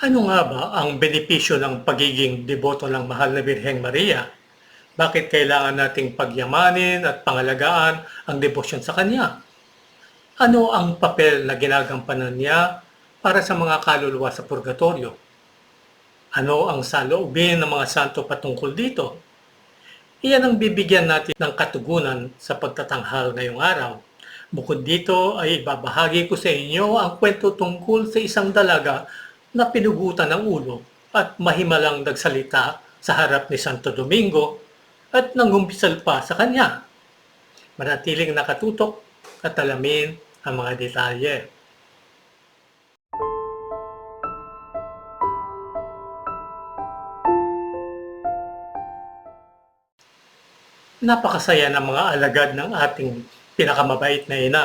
Ano nga ba ang benepisyo ng pagiging deboto ng mahal na Birheng Maria? Bakit kailangan nating pagyamanin at pangalagaan ang debosyon sa Kanya? Ano ang papel na ginagampanan niya para sa mga kaluluwa sa purgatorio? Ano ang saloobin ng mga santo patungkol dito? Iyan ang bibigyan natin ng katugunan sa pagtatanghal ngayong araw. Bukod dito ay babahagi ko sa inyo ang kwento tungkol sa isang dalaga na pinugutan ng ulo at mahimalang nagsalita sa harap ni Santo Domingo at nangumpisal pa sa kanya. Manatiling nakatutok at alamin ang mga detalye. Napakasaya ng mga alagad ng ating pinakamabait na ina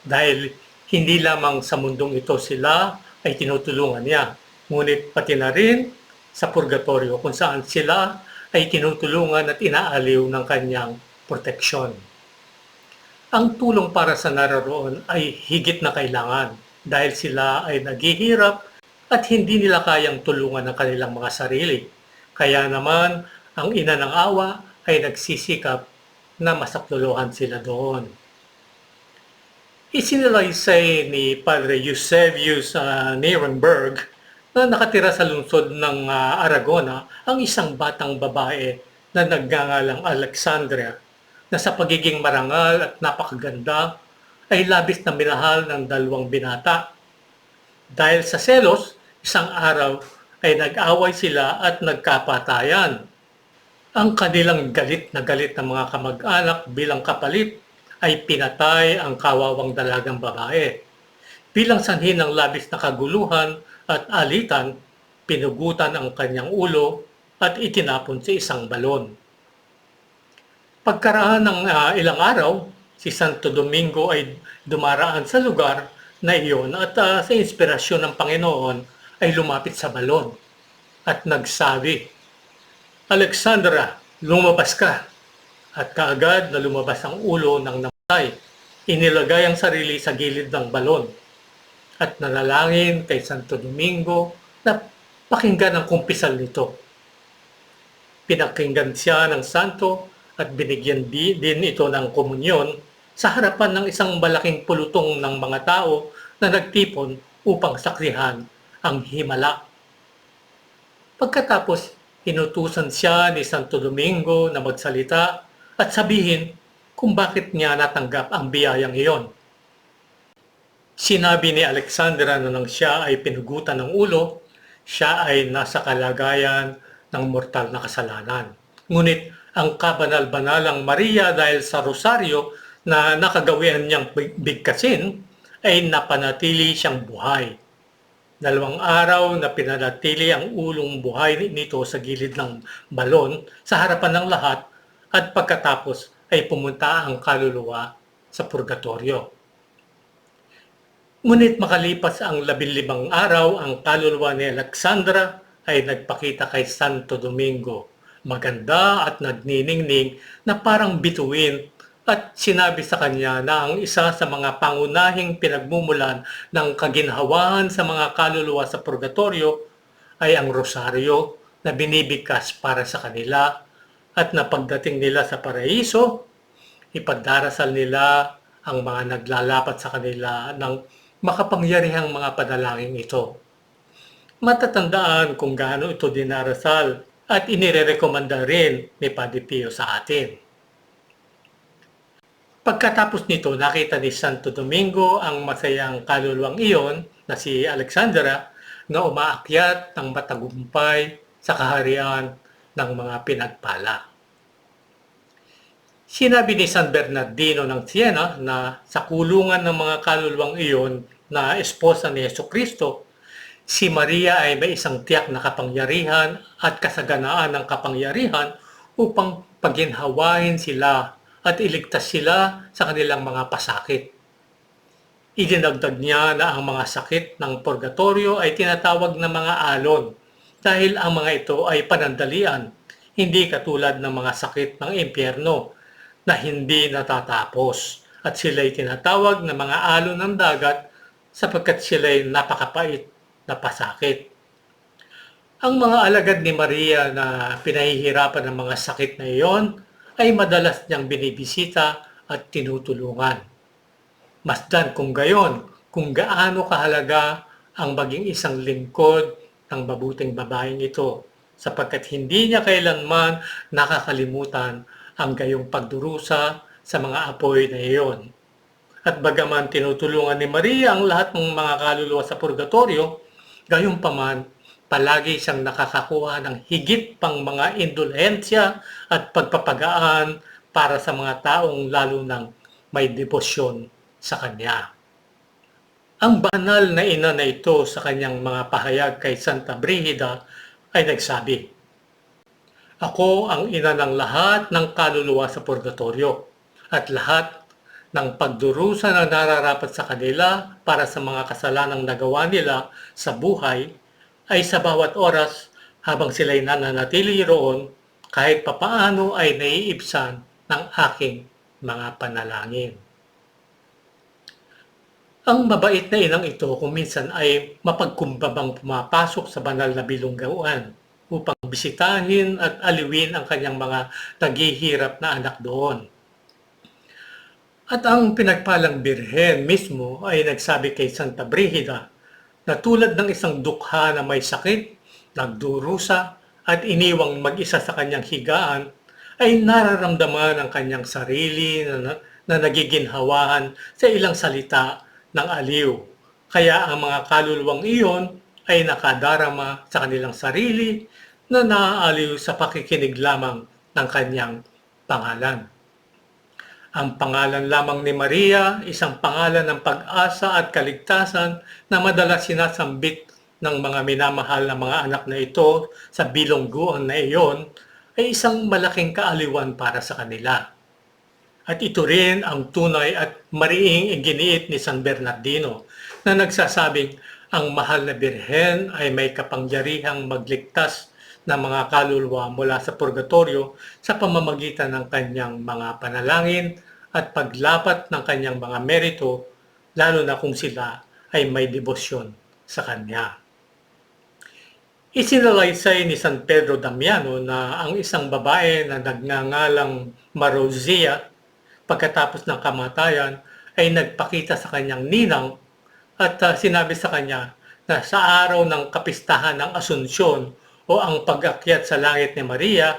dahil hindi lamang sa mundong ito sila ay tinutulungan niya, ngunit pati na rin sa purgatorio kung saan sila ay tinutulungan at inaaliw ng kanyang proteksyon. Ang tulong para sa naroon ay higit na kailangan dahil sila ay naghihirap at hindi nila kayang tulungan ang kanilang mga sarili. Kaya naman, ang ina ng awa ay nagsisikap na masakluluhan sila doon. Isinalaysay ni Padre Eusebius uh, Nierenberg na nakatira sa lungsod ng uh, Aragona ang isang batang babae na nagngangalang Alexandria na sa pagiging marangal at napakaganda ay labis na minahal ng dalawang binata. Dahil sa selos, isang araw ay nag-away sila at nagkapatayan. Ang kanilang galit na galit ng mga kamag-anak bilang kapalit ay pinatay ang kawawang dalagang babae. Bilang sanhi ng labis na kaguluhan at alitan, pinugutan ang kanyang ulo at itinapon sa isang balon. Pagkaraan ng uh, ilang araw, si Santo Domingo ay dumaraan sa lugar na iyon at uh, sa inspirasyon ng Panginoon ay lumapit sa balon at nagsabi, Alexandra, lumabas ka. At kaagad na lumabas ang ulo ng namatay. Inilagay ang sarili sa gilid ng balon at nanalangin kay Santo Domingo na pakinggan ang kumpisal nito. Pinakinggan siya ng santo at binigyan din ito ng komunyon sa harapan ng isang malaking pulutong ng mga tao na nagtipon upang sakrihan ang himala. Pagkatapos, inutusan siya ni Santo Domingo na magsalita at sabihin kung bakit niya natanggap ang biyayang iyon. Sinabi ni Alexandra na nang siya ay pinugutan ng ulo, siya ay nasa kalagayan ng mortal na kasalanan. Ngunit ang kabanal-banalang Maria dahil sa rosaryo na nakagawian niyang bigkasin ay napanatili siyang buhay. Dalawang araw na pinanatili ang ulong buhay nito sa gilid ng balon sa harapan ng lahat at pagkatapos ay pumunta ang kaluluwa sa purgatorio. Ngunit makalipas ang labilibang araw, ang kaluluwa ni Alexandra ay nagpakita kay Santo Domingo maganda at nagniningning na parang bituin at sinabi sa kanya na ang isa sa mga pangunahing pinagmumulan ng kaginhawahan sa mga kaluluwa sa purgatorio ay ang rosaryo na binibigkas para sa kanila at na pagdating nila sa paraiso, ipagdarasal nila ang mga naglalapat sa kanila ng makapangyarihang mga panalangin ito. Matatandaan kung gaano ito dinarasal at inirerekomenda rin ni Padre Pio sa atin. Pagkatapos nito, nakita ni Santo Domingo ang masayang kaluluwang iyon na si Alexandra na umaakyat ng matagumpay sa kaharian ng mga pinagpala. Sinabi ni San Bernardino ng Siena na sa kulungan ng mga kaluluwang iyon na esposa ni Yeso Kristo si Maria ay may isang tiyak na kapangyarihan at kasaganaan ng kapangyarihan upang paginhawain sila at iligtas sila sa kanilang mga pasakit. Idinagdag niya na ang mga sakit ng purgatorio ay tinatawag na mga alon dahil ang mga ito ay panandalian, hindi katulad ng mga sakit ng impyerno na hindi natatapos at sila ay tinatawag na mga alon ng dagat sapagkat sila ay napakapait na pasakit. Ang mga alagad ni Maria na pinahihirapan ng mga sakit na iyon ay madalas niyang binibisita at tinutulungan. Masdan kung gayon kung gaano kahalaga ang maging isang lingkod ng mabuting babaeng ito sapagkat hindi niya kailanman nakakalimutan ang gayong pagdurusa sa mga apoy na iyon. At bagaman tinutulungan ni Maria ang lahat ng mga kaluluwa sa purgatorio, gayon paman palagi siyang nakakakuha ng higit pang mga indulhensya at pagpapagaan para sa mga taong lalo nang may debosyon sa kanya. Ang banal na ina na ito sa kanyang mga pahayag kay Santa Brigida ay nagsabi, Ako ang ina ng lahat ng kaluluwa sa purgatorio at lahat ng pagdurusa na nararapat sa kanila para sa mga kasalanang nagawa nila sa buhay ay sa bawat oras habang sila'y nananatili roon kahit papaano ay naiibsan ng aking mga panalangin. Ang mabait na inang ito kung minsan ay mapagkumbabang pumapasok sa banal na bilunggawan upang bisitahin at aliwin ang kanyang mga naghihirap na anak doon. At ang pinagpalang birhen mismo ay nagsabi kay Santa Brigida na tulad ng isang dukha na may sakit, nagdurusa at iniwang mag-isa sa kanyang higaan, ay nararamdaman ang kanyang sarili na, na nagiginhawahan sa ilang salita ng aliw. Kaya ang mga kaluluwang iyon ay nakadarama sa kanilang sarili na naaaliw sa pakikinig lamang ng kanyang pangalan. Ang pangalan lamang ni Maria, isang pangalan ng pag-asa at kaligtasan na madalas sinasambit ng mga minamahal na mga anak na ito sa bilongguan na iyon, ay isang malaking kaaliwan para sa kanila. At ito rin ang tunay at mariing iginiit ni San Bernardino na nagsasabing ang mahal na birhen ay may kapangyarihang magligtas ng mga kaluluwa mula sa purgatorio sa pamamagitan ng kanyang mga panalangin at paglapat ng kanyang mga merito lalo na kung sila ay may debosyon sa kanya. Isinalaysay ni San Pedro Damiano na ang isang babae na nagngangalang Marozia pagkatapos ng kamatayan ay nagpakita sa kanyang ninang at uh, sinabi sa kanya na sa araw ng kapistahan ng Asunsyon o ang pag-akyat sa langit ni Maria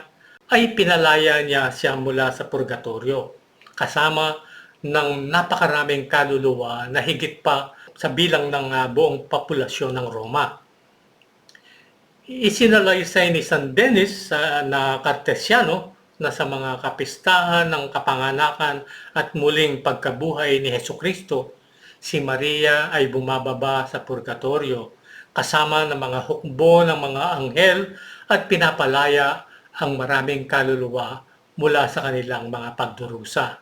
ay pinalaya niya siya mula sa purgatorio kasama ng napakaraming kaluluwa na higit pa sa bilang ng uh, buong populasyon ng Roma. Isinalaysay ni San Denis uh, na Cartesiano na sa mga kapistahan ng kapanganakan at muling pagkabuhay ni Heso Kristo, si Maria ay bumababa sa purgatorio kasama ng mga hukbo ng mga anghel at pinapalaya ang maraming kaluluwa mula sa kanilang mga pagdurusa.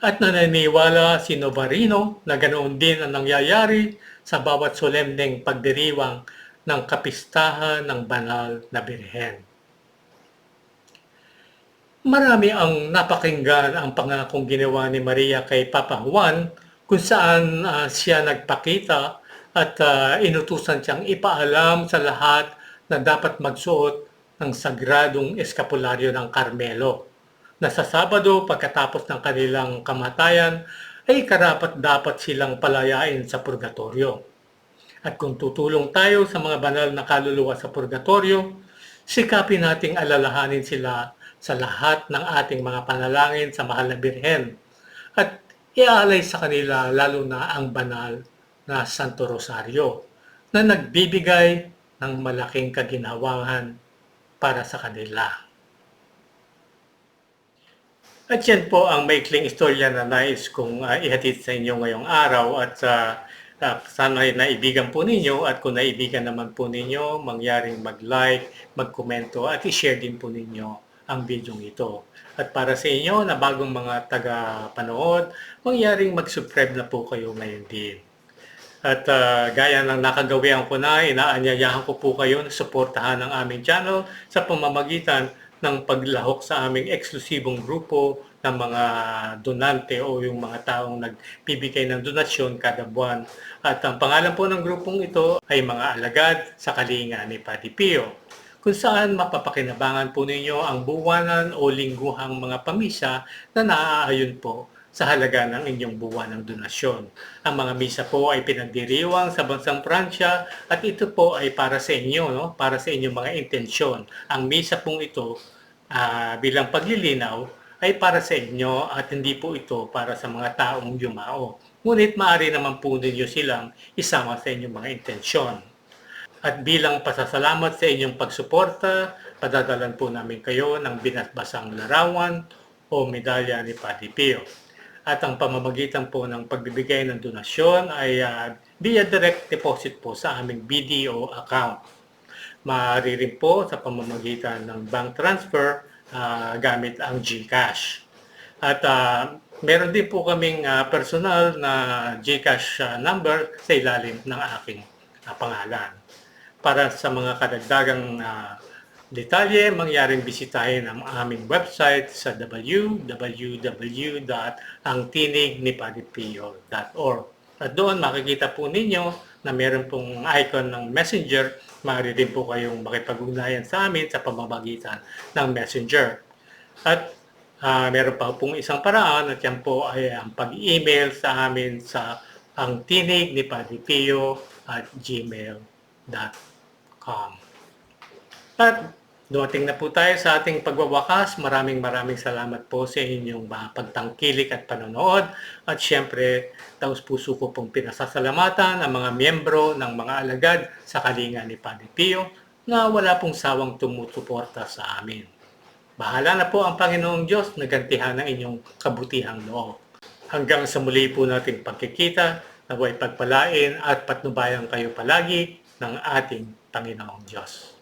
At nananiwala si Novarino na ganoon din ang nangyayari sa bawat solemneng pagdiriwang ng kapistahan ng banal na birhen. Marami ang napakinggan ang pangakong ginawa ni Maria kay Papa Juan kung saan uh, siya nagpakita at uh, inutusan siyang ipaalam sa lahat na dapat magsuot ng sagradong eskapularyo ng Carmelo na sa Sabado pagkatapos ng kanilang kamatayan ay karapat dapat silang palayain sa purgatorio. At kung tutulong tayo sa mga banal na kaluluwa sa purgatorio, sikapin nating alalahanin sila sa lahat ng ating mga panalangin sa mahal na Birhen at iaalay sa kanila lalo na ang banal na Santo Rosario na nagbibigay ng malaking kaginhawahan para sa kanila. At yan po ang maikling istorya na nais kong uh, ihatid sa inyo ngayong araw at uh, Uh, sana naibigan po ninyo at kung naibigan naman po ninyo, mangyaring mag-like, mag-komento at i-share din po ninyo ang video ito. At para sa inyo na bagong mga taga-panood, mangyaring mag-subscribe na po kayo ngayon din. At uh, gaya ng nakagawian ko na, inaanyayahan ko po kayo na suportahan ang aming channel sa pamamagitan ng paglahok sa aming eksklusibong grupo ng mga donante o yung mga taong nagbibigay ng donasyon kada buwan. At ang pangalan po ng grupong ito ay mga alagad sa kalinga ni Padre Pio kung saan mapapakinabangan po ninyo ang buwanan o lingguhang mga pamisa na naaayon po sa halaga ng inyong buwan ng donasyon. Ang mga misa po ay pinagdiriwang sa bansang Pransya at ito po ay para sa inyo, no? para sa inyong mga intensyon. Ang misa pong ito ah, bilang paglilinaw ay para sa inyo at hindi po ito para sa mga taong yumao. Ngunit maaari naman po ninyo silang isama sa inyong mga intensyon. At bilang pasasalamat sa inyong pagsuporta, padadalan po namin kayo ng binasbasang larawan o medalya ni Padre Pio. At ang pamamagitan po ng pagbibigay ng donasyon ay ah, via direct deposit po sa aming BDO account. Maaari rin po sa pamamagitan ng bank transfer ah, gamit ang GCash. At ah, meron din po kaming ah, personal na GCash ah, number sa ilalim ng aking ah, pangalan para sa mga kadagdagang ah, detalye, mangyaring bisitahin ang aming website sa www.angtinignipadiPio.org. At doon makikita po ninyo na meron pong icon ng messenger. Maaari din po kayong makipag-ugnayan sa amin sa pamamagitan ng messenger. At ah, meron pa pong isang paraan at yan po ay ang pag-email sa amin sa ang tinig ni Padre Pio at gmail.com. At dumating na po tayo sa ating pagwawakas. Maraming maraming salamat po sa inyong mga pagtangkilik at panonood. At syempre, taos puso ko pong pinasasalamatan ang mga miyembro ng mga alagad sa kalinga ni Padre Pio na wala pong sawang tumusuporta sa amin. Bahala na po ang Panginoong Diyos na gantihan ng inyong kabutihang loob. Hanggang sa muli po nating pagkikita, naway pagpalain at patnubayan kayo palagi ng ating Panginoong Diyos.